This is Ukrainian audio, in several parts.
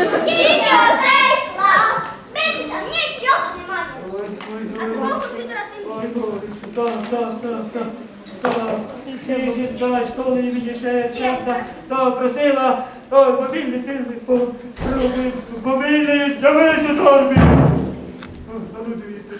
Тільки оцей план. Більше там нічого немає. Ой, ой, А ой, комп'ютера ти Ой, ой, так, так, так, так. Так, ще жінка, школи мені ще так, так, просила, так, мобільний телефон, робив, мобільний, з'явився торбі. А ну дивіться.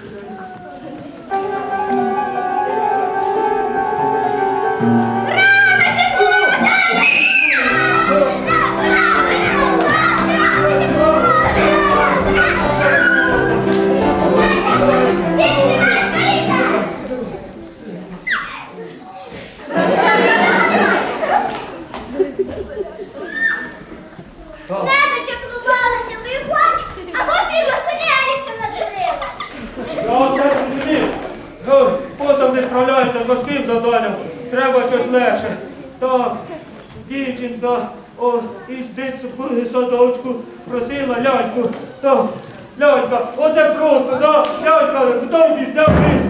Лялька, оце просто, так, лялька, хто взяв вниз?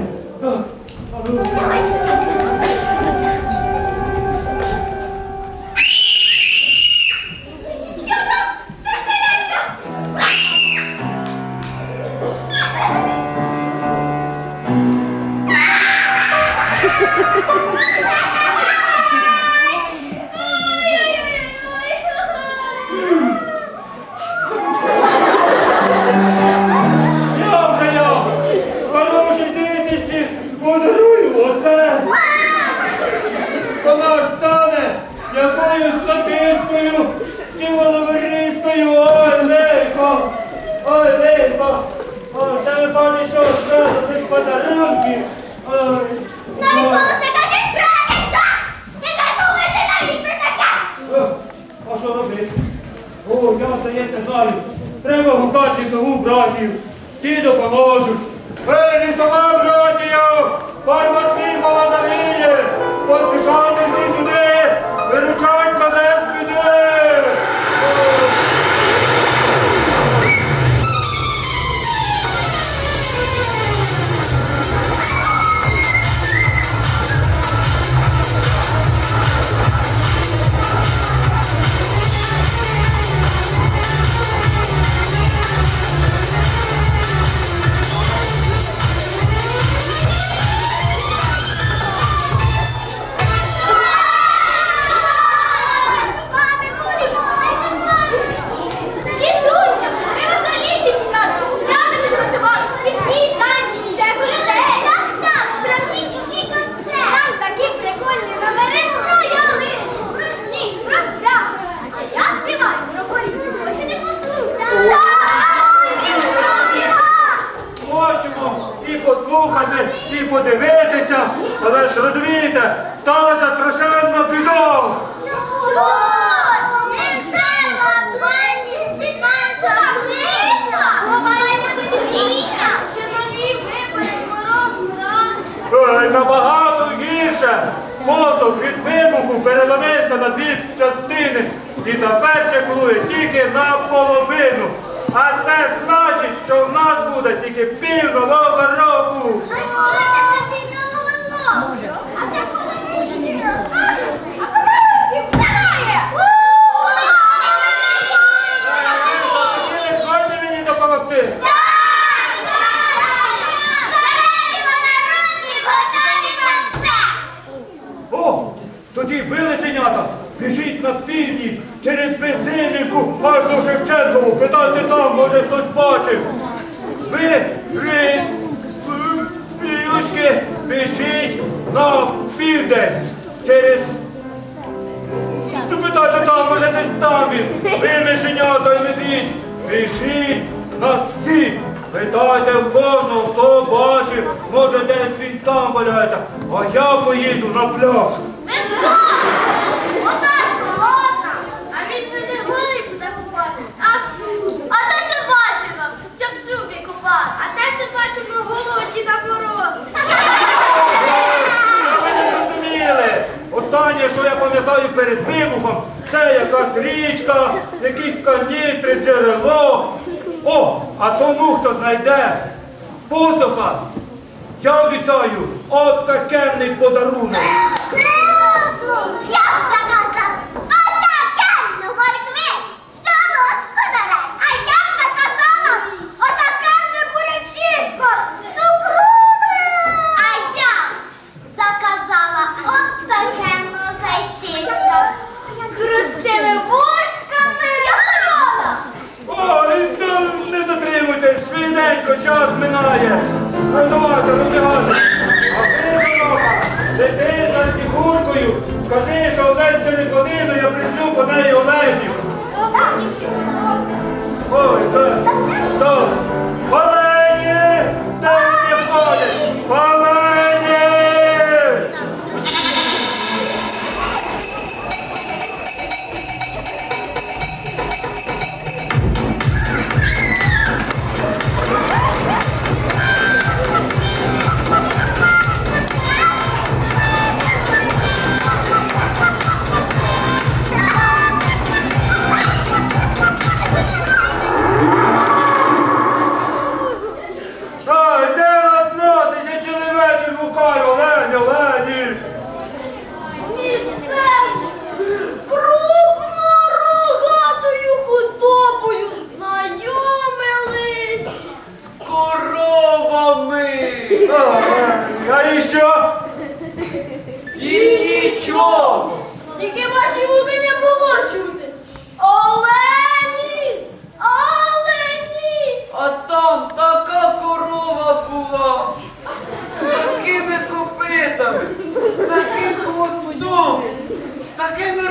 Але зрозумієте, сталося страшенна біда. Що? Невже на плані фінансова криза? Глобальне потепління? Чи нові вибори морозу зранку? Набагато гірше. Воздух від вибуху переломився на дві частини і тепер чеклує тільки наполовину. А це значить, що в нас буде тільки пів нового року. Там він. Ви, мишенята і медвідь, біжіть на схід. Питайте в кожного, хто бачив, може десь він там валяється, а я поїду на пляж. А те це бачимо голову Діда Мороза. А ви не зрозуміли. Останнє, що я пам'ятаю перед вибухом, це якась річка, якісь каністри, джерело. О, а тому, хто знайде посоха, я обіцяю, от такенний подарунок. А і що? І нічого. Тільки ваші вуки не було чути. Олені! Олені! А там така корова була. З такими копитами, з таким хвостом, з такими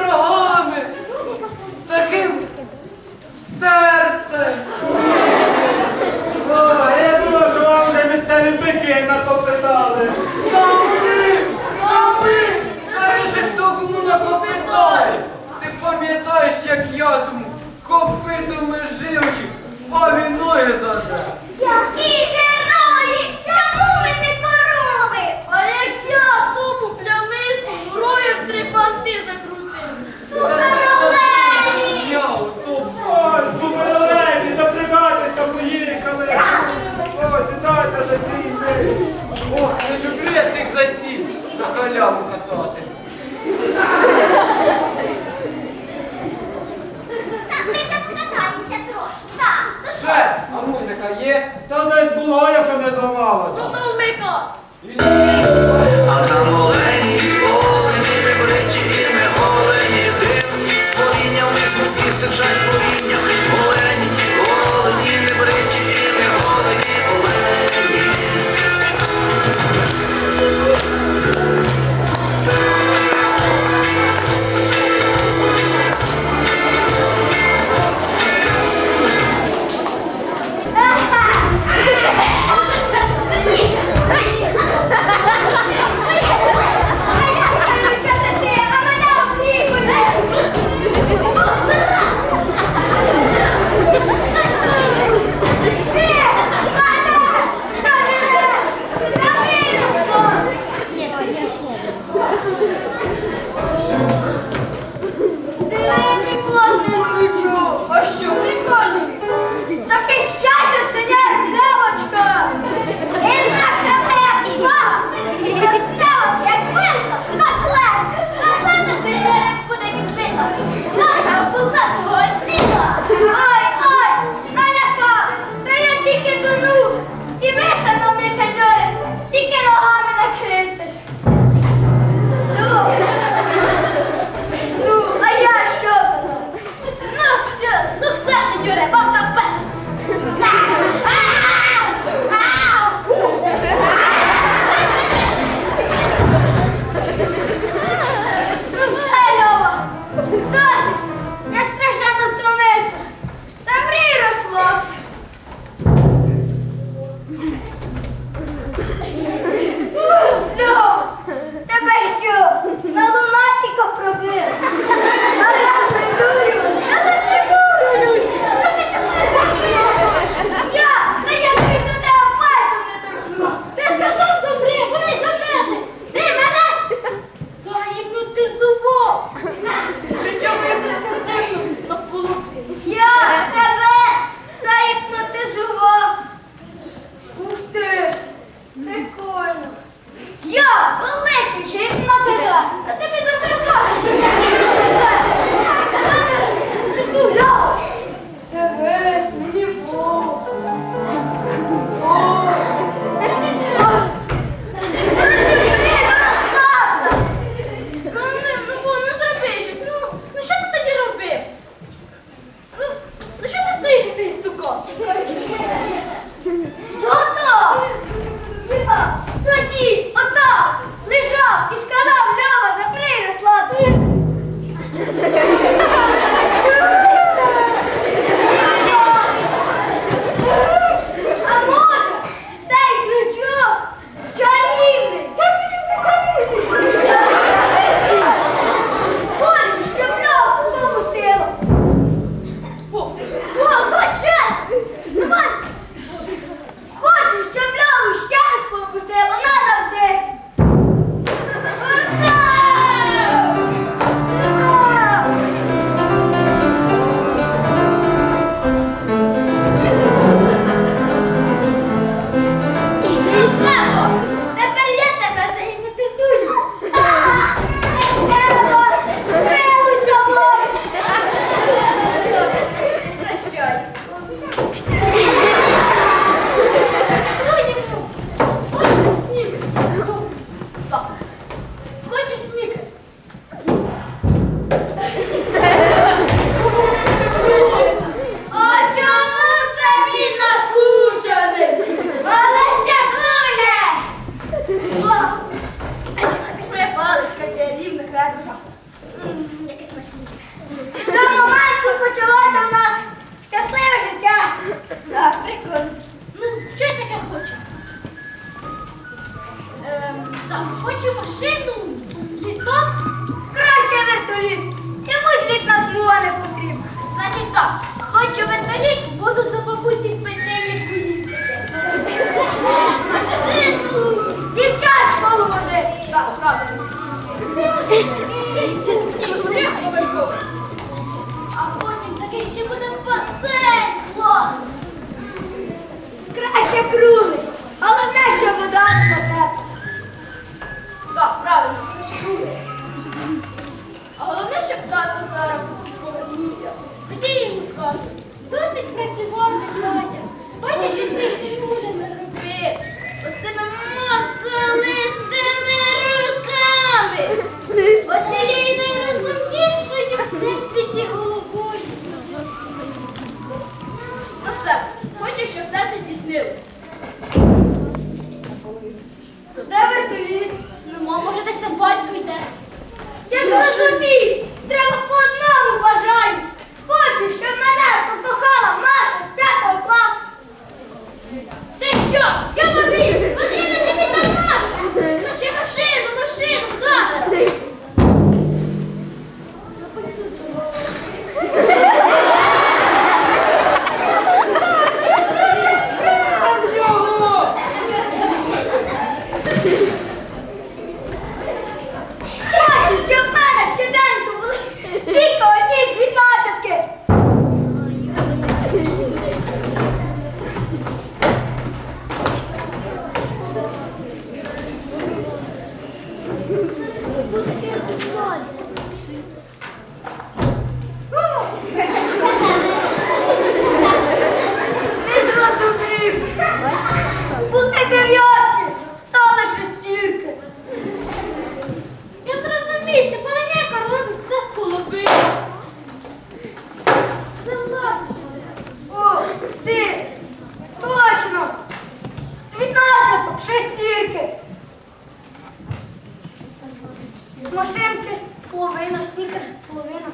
машинки половина, снікерс половина.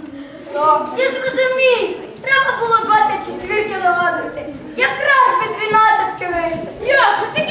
Да. Я зрозумів, треба було 24 ки нагадувати. Якраз би 12 ки. Як? Ти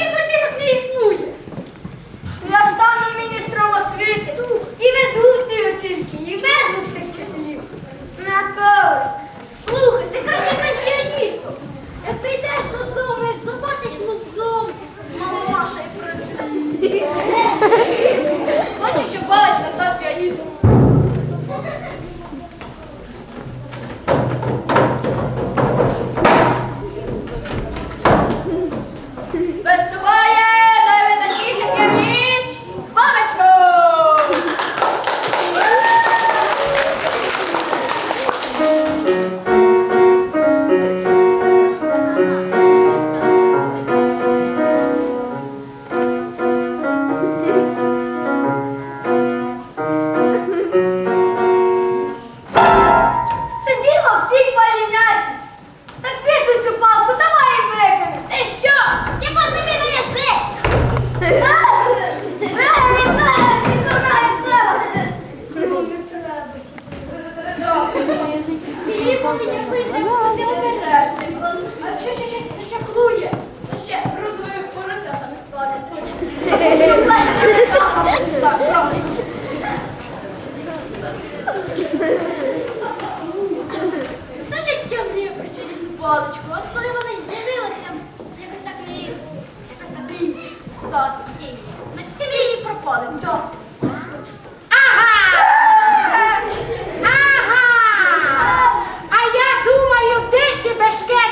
Ну, все життя мріє про чарівну паличку. От коли вона з'явилася, якось так не якось так не Так, ні. Значить, всі ми її пропали. Так. Ага! Ага! А я думаю, де чи бешке?